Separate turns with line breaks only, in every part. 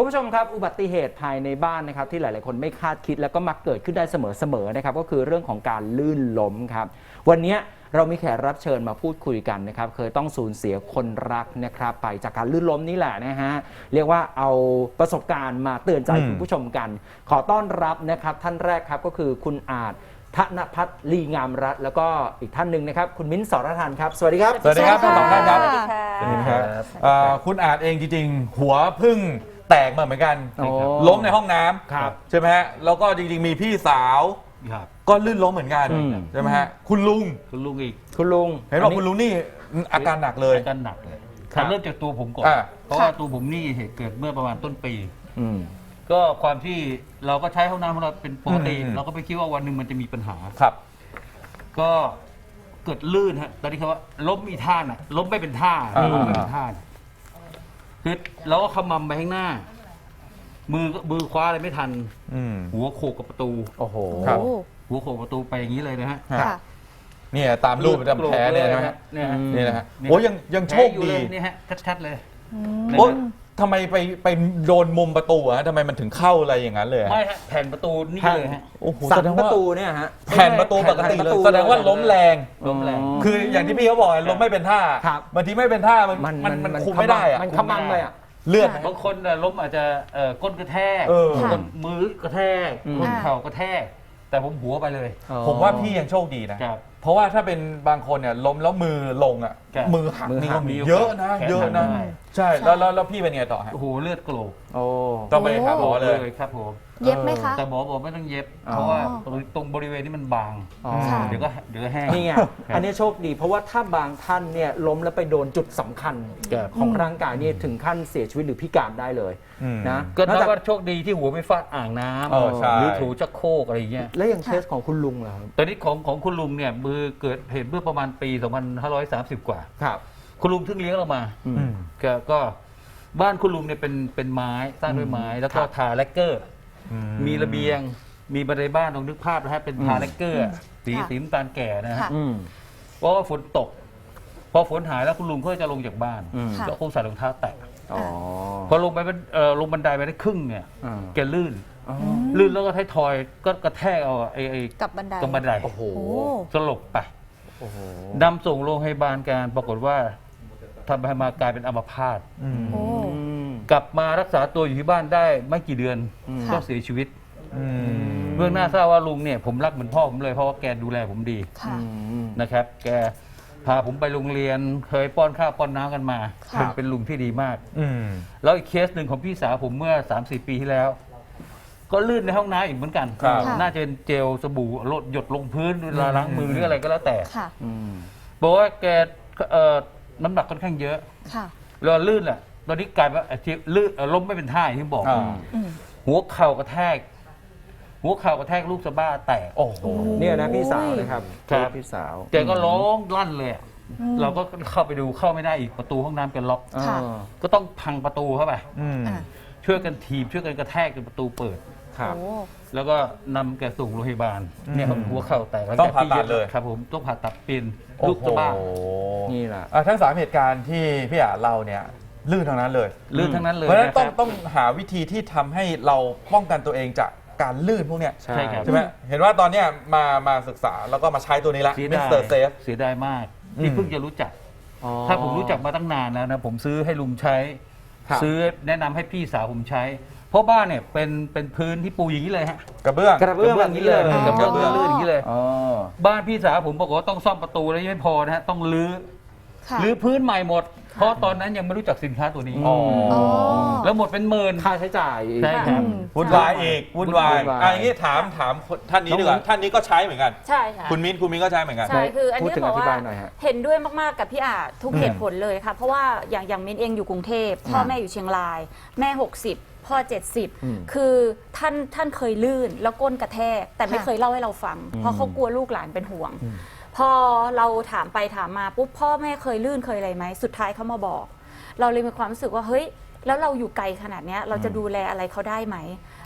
คุณผู้ชมครับอุบัติเหตุภายในบ้านนะครับที่หลาย ๆ คนไม่คาดคิดแล้วก็มักเกิดขึ้นได้เสมอ ๆ นะครับก็คือเรื่องของการลื่นล้มครับ วันนี้เรามีแขกรับเชิญมาพูดคุยกันนะครับเคยต้องสูญเสียคนรักนะครับไปจากการลื่นล้มนี่แหละนะฮะเรียกว่าเอาประสบการณ์มาเตือนใจ
อืม
คุณผู้ชมกัน ขอต้อนรับนะครับท่านแรกครับก็คือคุณอาจธนพัฒน์ลีงามรัตน์แล้วก็อีกท่านหนึ่งนะครับ คุณมิ้นท์สรทันครับ สวัสดีครับ
สวัสดีครับทั้งสองท่านครับ
สวัสดีค่ะ
สวัสดีครับ เอ่อคุณอาจเองจริงๆ หัวพึ่ง แตกมาเหมือนกัน
โอ้
ล้มในห้องน้ำ
ครับ
ใช่ไหมฮะแล้วก็จริงๆมีพี่สาว
ครับ
ก็ลื่นล้มเหมือนกัน
อืม
ใช่ไหมฮะคุณลุง
คุณลุงอีก
คุณลุง
เห็นบอกคุณลุงนี่อาการหนักเลย
อาการหนักเลย
ครับ
แต่เริ่มจากตัวผมก่อน
อ่า
เพราะว่าตัวผมนี่เหตุเกิดเมื่อประมาณต้นปี
อืม
ก็ความที่เราก็ใช้ห้องน้ำของเราเป็นปกติ
อืม
เราก็ไม่คิดว่าวันหนึ่งมันจะมีปัญหา
ครับ
ก็เกิดลื่นฮะตอนนี้เขาว่าล้มมีท่าน่ะล้มไม่เป็นท่า
อ่า
ล้มไม่เป็นท่าน่ะ คือเราก็ขมำไปข้างหน้า มือก็มือคว้าอะไรไม่ทัน
อืม
หัวโขกกับประตู
โอ้โห
ครับ
โอ้
หัวโขกประตูไปอย่างนี้เลยนะฮะ
ค่ะ
เนี่ยตามรูปตามแผลเนี่ยใช่ไหมฮะ
เนี่ยฮะ
นี่นะฮะ
นี่
โอ้ยังยังโชค
แผลอยู่
ดี
เลยนี่ฮะชัดๆเลย
อืม
โอ้ ทำไมไปไปโดนมุมประตูอะทำไมมันถึงเข้าอะไรอย่างนั้นเลยอะ
ไม่ฮะแผ่นประตูนี่เลยฮะ
โอ้โห
สั
แส
น
ดง
ป
ว่า
ระตูเนี่ยฮะ
แผ่นประตูปกติ
แผ่นป
เล
ระ
ย
ตู
แสดงว่าล้มแรง
ล้มแรง
คืออย่างที่พี่เขาบอกล้มไม่เป็นท่า
ครับ
บางทีไม่เป็นท่ามัน
มัน
มัน
มัน
มันคุมไม่ได้อะ
มันขมำเลยอะ
เลือด
บางคนน่ะล้มอาจจะเอ่อก้นกระแทก
เออ
ก้นมือกระแทก
อืม
ก้นเข่ากระแทก แต่ผมหัวไปเลย
ผมว่าพี่ยังโชคดีนะ
ครับ
เพ ราะว่าถ้าเป็นบางคนเนี่ยล้มแล้วมือลงอะ
ครับ
มือหัก
มือ
นี่
หั
ก็
ก
มี
มี
เยอะนะ
แขน
เยอะนะ
หักได้
ใช่แล้วแล้วแล้วพี่เป็นไงต่อฮะ
โอ้โหเลือดโกรก
โอ้
ต้องไปหาหมอเลย
ครับผม
เย็บไหมคะ
แต่หมอบอกไม่ต้องเย็บ
อ๋อ
เพราะว่าตรงบริเวณนี้มันบาง
อ๋อ
ค่ะ
เดี๋ยวก็เดี๋ยวก็แห้ง
นี่ไง
ครับ
อันนี้โชคดี เพราะว่าถ้าบางท่านเนี่ยล้มแล้วไปโดนจุดสำคัญ
ครับ
ของร่างกายนี่ถึงขั้นเสียชีวิตหรือพิการได้เลย
อืม
นะ
ก็
น
นั
อก
บ
จาก
ว่าโชคดีที่หัวไม่ฟาดอ่างน้
เออใช่ำ
หรือถูชักโครกอะไรอย่างเงี้ย
แล้วอย่างเคสของคุณลุงเหรอครับ
ตอนนี้ของของคุณลุงเนี่ยมือเกิดเหตุเมื่อประมาณปี 2530 กว่า
ครับ
คุณลุงเพิ่งเลี้ยงเรามา
อืม
อืม
ก็ก็บ้านคุณลุงเนี่ยเป็นเป็นไม้สร้างด้วยไม้แล้วก็
ครับ
ทาแลกเกอร์ มีระเบียง มีบันไดบ้านตรงนึกภาพนะฮะเป็นทาแลกเกอร์อะสี
ค่ะ
สีน้ำตาลแก่นะฮะ
ค่ะ
อืม
เพราะว่าฝนตก พอฝนหายแล้วคุณลุงก็จะลงจากบ้าน
อืม
ค่ะ
ก็คงใส่รองเท้าแตะ
อ๋อ
พอลงไปเป็นเอ่อลงบันไดไปได้ครึ่งเนี่ย
อ่า
แกลื่น
อ๋อ
ลื่นแล้วก็ท้ายทอยก็กระแทกเอาไอ้ไอ้
กับบันได
กับบันได
โอ้โห
โอ้
สลบไป
โอ้โห
นำส่งโรงพยาบาลการปรากฏว่าทำให้มากลายเป็นอัมพาต
อืม
โอ้
กลับมารักษาตัวอยู่ที่บ้านได้ไม่กี่เดือน
อืม
ก็เสียชีวิต
อืม
เบื้องหน้าทราบว่าลุงเนี่ยผมรักเหมือนพ่อผมเลยเพราะว่าแกดูแลผมดี
ค่ะ
อืม
นะครับ แกพาผมไปโรงเรียนเคยป้อนข้าวป้อนน้ำกันมา
ค่ะ
เป็นเป็นลุงที่ดีมาก
อืม
แล้วอีกเคสหนึ่งของพี่สาวผมเมื่อ 3-4 ปีที่แล้ว ก็ลื่นในห้องน้ำอีกเหมือนกัน
ครับ
ค่ะ
น่าจะเป็นเจลสบู่ลดหยดลงพื้นเวลาล้างมือหรืออะไรก็แล้วแต่
ค่ะ
อืม
บอกว่าแกเอ่อน้ำหนักค่อนข้างเยอะ
ค่ะ
แล้วลื่นแหละ ตอนนี้กลายเป็นไอ้ที่ลื่นเอ่อล้มไม่เป็นท่าอย่างที่บอก
อ่า
อืม
หัวเข่ากระแทก หัวเข่ากระแทกลูกสะบ้าแตก
โอ้โห
เนี่ยนะพี่สาวนะครับ
ครับ
พี่สาว
แกก็ร้องลั่นเลยอะ
อืม
เราก็เข้าไปดูเข้าไม่ได้อีกประตูห้องน้ำแกล็อก
ค่ะ
อ่า
ก็ต้องพังประตูเข้าไป
อืม
อะ
ช่วยกันถีบช่วยกันกระแทกจนประตูเปิด
ครับ
โอ้
แล้วก็นำแกส่งโรงพยาบาล
อืม
เนี่ยครับหัวเข่าแตกแล้ว
ต้องผ่าตัด
แกที่
เลย
ครับผมต้องผ่าตัดเปลี่ยน
โอ้
ลูก
โห
สะบ้า
นี่แหละ
อะทั้งสามเหตุการณ์ที่พี่อาเราเนี่ย ลื่นทั้งนั้นเลย
ลื่นทั้งนั้นเลย
เพราะฉะนั้น
นะค
ต้อง
รับ
ต้องหาวิธีที่ทำให้เราป้องกันตัวเองจากการลื่นพวกเนี้ย
ใช่
ใช่ครับ
ใช่ไหมเห็นว่าตอนเนี้ยมามาศึกษาแล้วก็มาใช้ตัวนี้ละ
เสีย
มิ
ดา
ส
ย
เตอร์เซฟ
เสียดายมาก
อื
ที่
ม
เพิ่งจะรู้จัก
อ๋อ
ถ้าผมรู้จักมาตั้งนานแล้วนะผมซื้อให้ลุงใช้
ครับ
ซื้อแนะนำให้พี่สาวผมใช้ เพราะบ้านเนี่ยเป็นเป็นพื้นที่ปูอย่างนี้เลยฮะ
กระเบื้อง
กระเบื้องแบบนี้เลย
กระเบื้องลื่นๆอย่างนี้เลย
อ๋อ
บ้านพี่สาวผมบอกว่าต้องซ่อมประตูแล้วยังไม่พอนะฮะต้องรื้อ
ค่ะ
รื้อพื้นใหม่หมด เพราะตอนนั้นยังไม่รู้จักสินค้าตัวนี้
อ๋อ
อ๋อ
แล้วหมดเป็นหมื่น
ค่าใช้จ่าย
ใช่ครับ
อืม
วุ่นวายอีกวุ่นวาย
วุ่นวาย
อะอย่างนี้ถามถามคนท่านนี้ดีกว่า
น้องมิ้น
ท่านนี้ก็ใช้เหมือนกัน
ใช่ค่ะ
คุณมิ้นคุณมิ้นก็ใช้เหมือนกัน
ใช่ คืออัน
พูด
นี้
ถึง
บ
อ
อก
ธิ
ว่า
บายหน่อยฮะ
เห็นด้วยมาก ๆ กับพี่อาจทุก
อืม
เหตุผลเลยค่ะ เพราะว่าอย่างอย่างมินเองอยู่กรุงเทพพ่อแม่อยู่เชียงราย แม่ 60 พ่อ
อืม
70 คือท่านท่านเคยลื่นแล้วก้นกระแทก แต่ไม่
ค่ะ
เคยเล่าให้เราฟัง เพราะเขากลัวลูกหลานเป็นห่วง พอเราถามไปถามมาปุ๊บพ่อแม่เคยลื่นเคยอะไรไหมสุดท้ายเขามาบอก เราเลยมีความรู้สึกว่าเฮ้ย แล้วเราอยู่ไกลขนาดเนี้ยเราจะดูแลอะไรเขาได้ไหม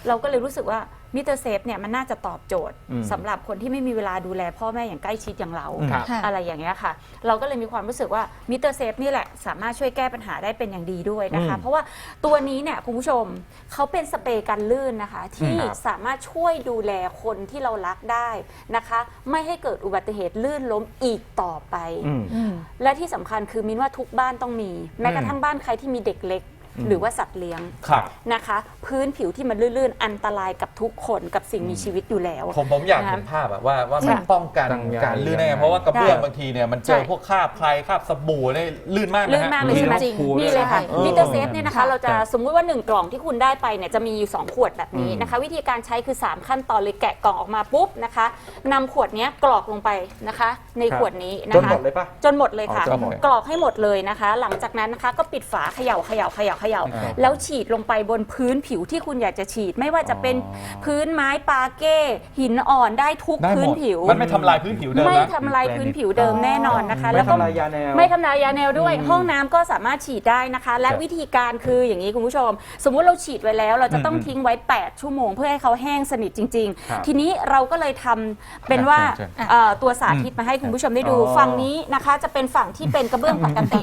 เราก็เลยรู้สึกว่า มิเตอร์เซฟเนี่ยมันน่าจะตอบโจทย์
อืม
สำหรับคนที่ไม่มีเวลาดูแลพ่อแม่อย่างใกล้ชิดอย่างเรา
ครับ
ค่ะ
อะไรอย่างเงี้ยค่ะ เราก็เลยมีความรู้สึกว่ามิเตอร์เซฟนี่แหละสามารถช่วยแก้ปัญหาได้เป็นอย่างดีด้วยนะคะ
อืม
เพราะว่าตัวนี้เนี่ยคุณผู้ชมเขาเป็นสเปรย์กันลื่นนะคะ ที่
ครับ
สามารถช่วยดูแลคนที่เรารักได้นะคะ ไม่ให้เกิดอุบัติเหตุลื่นล้มอีกต่อไป
อืม
อืม
และที่สำคัญคือมินว่าทุกบ้านต้องมี แม้กระทั่งบ้านใครที่มีเด็กเล็ก หรือว่าสัตว์เลี้ยง
ครับ
นะคะ พื้นผิวที่มันลื่นๆ อันตรายกับทุกคนกับสิ่งมีชีวิตอยู่แล้ว
ผมผมอยาก
นะ
เห็นภาพอะว่าว่ามัน
ค่ะ
ป้องกัน
ตั้งใหญ่
การลื่นได้ไง
ยังไง
เพราะว่ากระเบื้อง
ใช่
บางทีเนี่ยมันเจอ
ใช่
พวกคราบใครคราบสบู่เนี่ยลื่นมากนะ
ลื่น
ฮะ
มากเลยใช่ไหม
จริง
นี่เลยค่ะ
เออ
มิเตอร์เซฟเนี่ยนะคะ
ค่ะ
เราจะสมมุติว่า 1 กล่องที่คุณได้ไปเนี่ยจะมีอยู่ 2 ขวดแบบนี้นะคะ วิธีการใช้คือ 3 ขั้นตอนเลยแกะกล่องออกมาปุ๊บนะคะนำขวดเนี้ยกรอกลงไปนะคะ ใน
ครับ
ขวดนี้นะ
จน
คะ
หมดเลยปะ
จนหมดเลยค่ะ
อ๋อจนหมด
กรอกให้หมดเลยนะคะ หลังจากนั้นนะคะก็ปิดฝาเขย่าเขย่าเขย่าเขย่า
อ่า
แล้วฉีดลงไปบนพื้นผิวที่คุณอยากจะฉีด ไม่ว่าจะเป็น
อ๋อ
พื้นไม้ปาเก้ หินอ่อนได้ทุก
ได้
พื้
ห
น
มด
ผิว
มันไม่ทำลายพื้นผิวเดิม
ไม่
นะ
ทำลายพื้นผิวเดิมแน่นอนนะคะ
ไม่
แล้วก็
ทำลายยาแนว
ไม่ทำลายยาแนวด้วย ห้องน้ำก็สามารถฉีดได้นะคะ และ
ครับ
วิธีการคืออย่างนี้คุณผู้ชม สมมุติเราฉีดไว้แล้ว เราจะต้อง
อืม
ทิ้งไว้ 8 ชั่วโมง เพื่อให้เขาแห้งสนิทจริง
ครับ
ๆทีนี้เราก็เลยทำเป็นว่า
เชิญเชิญ
เอ่อตัวสาธิตมาให้คุณผู้ชมได้ดู
อ๋อ
ฝั่งนี้นะคะจะเป็นฝั่งที่เป็นกระเบื้องปกติ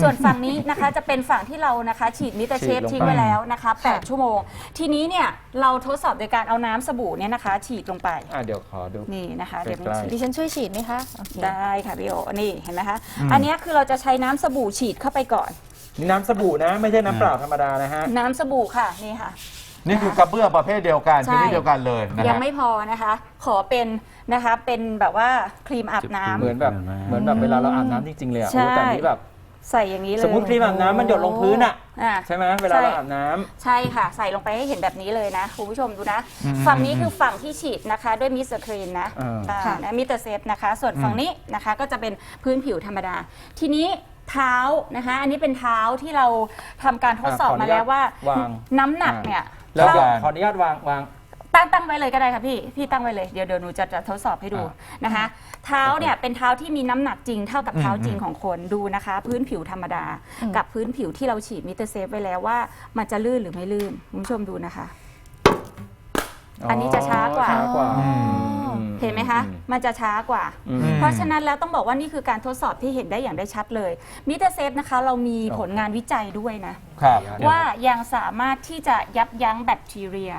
ส่วนฝั่งนี้นะคะจะเป็นฝั่งที่เรานะคะฉีดมิเตอร์เชฟ
ฉีดลงไป
ทิ้งไว้แล้วนะคะ8ชั่วโมง ทีนี้เนี่ยเราทดสอบโดยการเอาน้ำสบู่เนี่ยนะคะ ฉีดลงไป
อะเดี๋ยวขอดู
นี่นะคะ เดี๋ยว
ใกล้ๆ
ฉีด
ดิฉันช่วยฉีดไหมคะโอเค
ได้ค่ะพี่โอนี่เห็นไหมคะ อันเนี้ยคือเราจะใช้น้ำสบู่ฉีดเข้าไปก่อน
นี่น้ำสบู่นะ ไม่ใช่น้ำเปล่าธรรมดานะฮะ
น้ำสบู่ค่ะนี่ค่ะ
นี่คือกระเบื้องประเภทเดียวกัน
ใช่
ชนิดเดียวกันเลยนะ
ยัง
ฮะ
ไม่พอนะคะ ขอเป็นนะคะเป็นแบบว่าครีมอาบน้ำ
เหมือนแบบเหมือนแบบเวลาเราอาบน้ำจริงๆเลยอะ
ใช่
โอ้แต่นี้แบบ
ใส่อย่างนี้เลย
สมมติครีมอาบน้ำมันหยดลงพื้นอะ
อ่า
ใช่ไหมเวลาเราอาบน้ำ
ใช่ค่ะ ใส่ลงไปให้เห็นแบบนี้เลยนะ คุณผู้ชมดูนะฝั่งนี้คือฝั่งที่ฉีดนะคะ ด้วยมิสเตอร์ครีนนะ
อ่า
อ่า
ค่ะ
นะมิสเตอร์เซฟนะคะ ส่วนฝั่งนี้นะคะก็จะเป็นพื้นผิวธรรมดา ทีนี้เท้านะคะ อันนี้เป็นเท้าที่เราทำการทดสอบ
อะขออนุ
มา
ญาต
แล้วว่า
วาง
น้ำหนักเนี่ย
แล้ว
เท่า
ขออนุญาตวางวาง
ตั้งตั้งไว้เลยก็ได้ค่ะพี่ พี่ตั้งไว้เลย เดี๋ยวเดี๋ยวหนูจะจะทดสอบให้ดู
อ่า
นะคะ เท้าเนี่ยเป็นเท้าที่มีน้ำหนักจริงเท่ากับเท้าจริงของคนดูนะคะ พื้นผิวธรรมดา
อืม
กับพื้นผิวที่เราฉีดมิเตอร์เซฟไว้แล้วว่ามันจะลื่นหรือไม่ลื่นคุณผู้ชมดูนะคะ อันนี้จะช้ากว่า
ช้ากว่า
อ๋อ
เห็นไหมคะ มันจะช้ากว่า
อืม
เพราะฉะนั้นแล้วต้องบอกว่านี่คือการทดสอบที่เห็นได้อย่างได้ชัดเลยมิเตอร์เซฟนะคะ เรามีผลงานวิจัยด้วยนะ
ครับ
ว่ายังสามารถที่จะยับยั้งแบคทีเรีย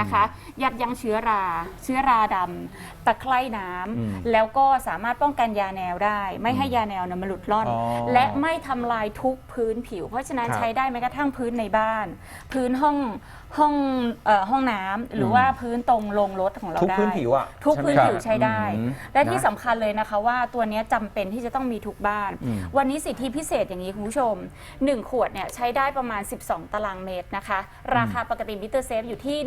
นะคะ ยับยั้งเชื้อรา เชื้อราดำตะไคร่น้
อืมำ
แล้วก็สามารถป้องกันยาแนวได้ ไม่ให้ยาแนวเนี่ยมันหลุดล่อน
อ๋อ
และไม่ทำลายทุกพื้นผิว เพราะฉะนั้น
ครับ
ใช้ได้แม้กระทั่งพื้นในบ้าน พื้นห้อง ห้องเอ่อห้องน้ำหรือว่าพื้นตรงลงรถของเรา
ทุก
ได้
พื้นผิวอะ
ทุก
ใช่ไหม
พื้น
ครับ
ผิวใช้ได้
อืม
และที่
นะ
สำคัญเลยนะคะว่าตัวเนี้ยจำเป็นที่จะต้องมีทุกบ้าน
อืม
วันนี้สิทธิพิเศษอย่างนี้คุณผู้ชม 1 ขวดเนี่ยใช้ได้ประมาณ 12 ตารางเมตรนะคะ ราคาปกติมิเตอร์เซฟอยู่ที่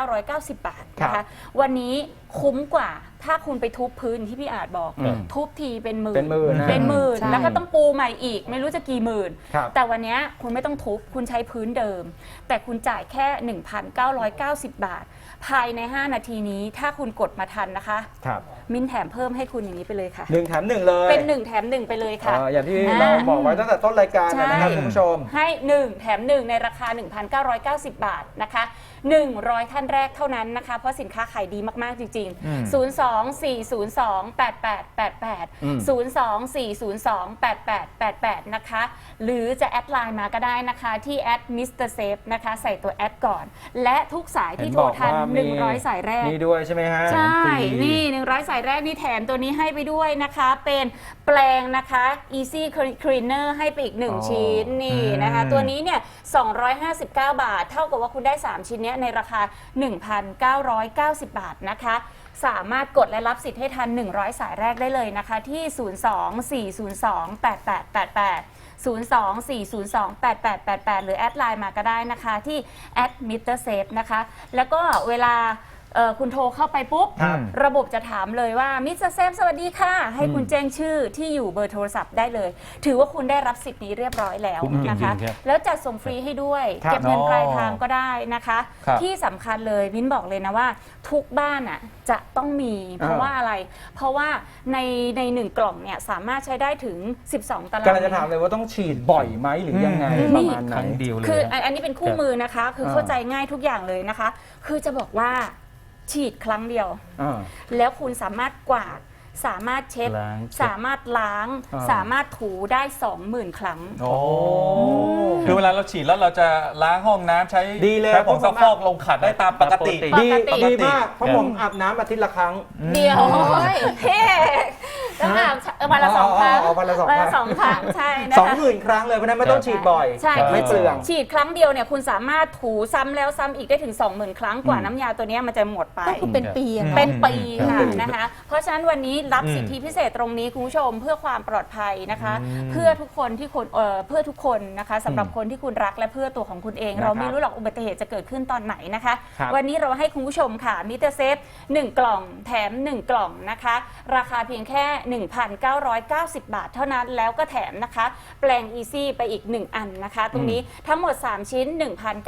1,990 บาทนะ
ครั
คะ
บ
วันนี้ คุ้มกว่า ถ้าคุณไปทุบพื้นที่พี่อาจบอก
อืม
ทุบทีเป็นหมื่น
เป็นหมื่นนะ
เป็นหมื่น
ใช่
แล้วก็ต้องปูใหม่อีก ไม่รู้จะกี่หมื่น
ครับ
แต่วันเนี้ยคุณไม่ต้องทุบคุณใช้พื้นเดิม แต่คุณจ่ายแค่ 1,990 บาท ภายใน 5 นาทีนี้ถ้าคุณกดมาทันนะคะ
ครับ
มินแถมเพิ่มให้คุณอย่างนี้ไปเลยค่ะ
หนึ่งแถมหนึ่งเลย
เป็น 1 แถม 1 ไปเลยค่ะ
อ่าอย่างที่
อ่า
เราบอกไว้ตั้งแต่ต้นรายการ
ใช่
นะครับคุณผู้ชม
ให้ 1 แถม 1 ในราคา 1,990 บาทนะคะ100 ท่านแรกเท่านั้นนะคะ เพราะสินค้าขายดีมาก ๆ จริง
อืม
ๆ02-402-8888
อืม
02-402-8888 นะคะ หรือจะแอดไลน์มาก็ได้นะคะ ที่แอดมิสเตอร์เซฟนะคะ ใส่ตัวแอดก่อน และทุกสายที่โทรทัน100 สายแรก
นี่ด้วยใช่ไหมฮะ
ใช่
ฟรี
นี่ 100 สายแรกนี่แถมตัวนี้ให้ไปด้วยนะคะ เป็นแปลงนะคะ Easy Cleaner ให้ไปอีก
อ๋อ
1ชิ้นนี่นะคะ
อืม
ตัวนี้เนี่ย 259 บาท เท่ากับว่าคุณได้ 3 ชิ้นเนี้ยี้ในราคา 1,990 บาทนะคะ สามารถกดและรับสิทธิ์ให้ทัน 100 สายแรกได้เลยนะคะ ที่ 02-402-8888 02-402-8888 หรือแอดไลน์มาก็ได้นะคะที่ at m i t e r s a f e นะคะ แล้วก็เวลา เอ่อคุณโทรเข้าไปปุ๊บ
ครับ
ระบบจะถามเลยว่ามิสเตอร์เซฟสวัสดีค่ะ ให้คุณ
อืม
แจ้งชื่อที่อยู่เบอร์โทรศัพท์ได้เลย ถือว่าคุณได้รับสิทธิ์นี้เรียบร้อยแล้ว
คุ้มจริงๆ
นะคะ
ครับ
แล้วจัดส่งฟรีให้ด้วย
ครับ
เก็บเงินปลายทางก็ได้นะคะ
ครับ
ที่สำคัญเลยมิ้นบอกเลยนะว่า ทุกบ้านอะจะต้องมีเพราะ
อ่า
ว่าอะไร เพราะว่าในในหนึ่งกล่องเนี่ยสามารถใช้ได้ถึง 12 ตาราง
กำลังจะถามเลยว่าต้องฉีดบ่อยไหมหรือยังไง
อืม
ประมาณไหน
ครั้งเดียวเลย
คือ
นะ
อันอันนี้เป็นคู่
ครับ
มือนะคะ คือ
อ่า
เข้าใจง่ายทุกอย่างเลยนะคะ คือจะบอกว่า ฉีดครั้งเดียว
อ่า
แล้วคุณสามารถกวาด สามารถเช็ด
ล้างเช็ด
สามารถล้าง
อ่า
สามารถถูได้20,000 ครั้ง
โอ้คือเวลาเราฉีดแล้วเราจะล้างห้องน้ำใช้
ดีเลย
ใช้ผงซักฟอกลงขัดได้ตามปกติ
ปกติ
ดี
ปกติ
ดีมากเพราะผมอาบน้ำอาทิตย์ละครั้ง
เดียวเฮ้ต้องอาบวันละสองครั้ง
อ๋ออ๋อวันละสองครั้ง
สองครั้งใช่นะ
สอง
คะ
หมื่นครั้งเลยเพราะฉะนั้นไม่ต้องฉีดบ่อย
ใช่
ไม่เปลือง
ฉีดครั้งเดียวเนี่ยคุณสามารถถูซ้ำแล้วซ้ำอีกได้ถึง 20,000 ครั้งกว่า
อืม
น้ำยาตัวเนี้ยมันจะหมดไป
ก็คือเป็นปีอะ
เป็
เนาะ
นปี
อืม
ค่ะ
อืม
นะคะ เพราะฉะนั้นวันนี้รับ
อืม
สิทธิพิเศษตรงนี้คุณผู้ชมเพื่อความปลอดภัยนะคะเพื่อทุกคนที่คนเอ่อเพื่อทุกคนนะคะสำหรับคนที่คุณรักและเพื่อตัวของคุณเอง
นะครับ
เราไม่รู้หรอกอุบัติเหตุจะเกิดขึ้นตอนไหนนะคะ
ครับ
วันนี้เราให้คุณผู้ชมค่ะมิเตอร์เซฟ1กล่องแถม 1 กล่องนะคะ ราคาเพียงแค่ 1,990 บาท เท่านั้นแล้วก็แถมนะคะ แปลง Easy ไปอีก 1 อันนะคะ ตรงนี้ทั้งหมด 3 ชิ้น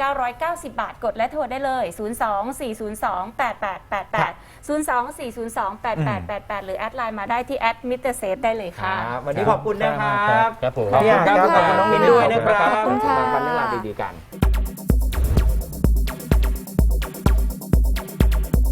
1,990 บาทกดและโทรได้เลย 02-402-8888 02-402-8888 หรือแอดไลน์มาได้ที่แอดมิเตอร์เซฟได้เลย
ค
ค่ะ
รับวันนี้ขอบคุณนะครับ
ครับผม
พี่อ่านครับ
ขอบคุณครับ
ขอบคุณน้องมิ้นด้วยนะครับ
ขอบคุณค่ะ
มาฟังเรื่องราวดีๆกัน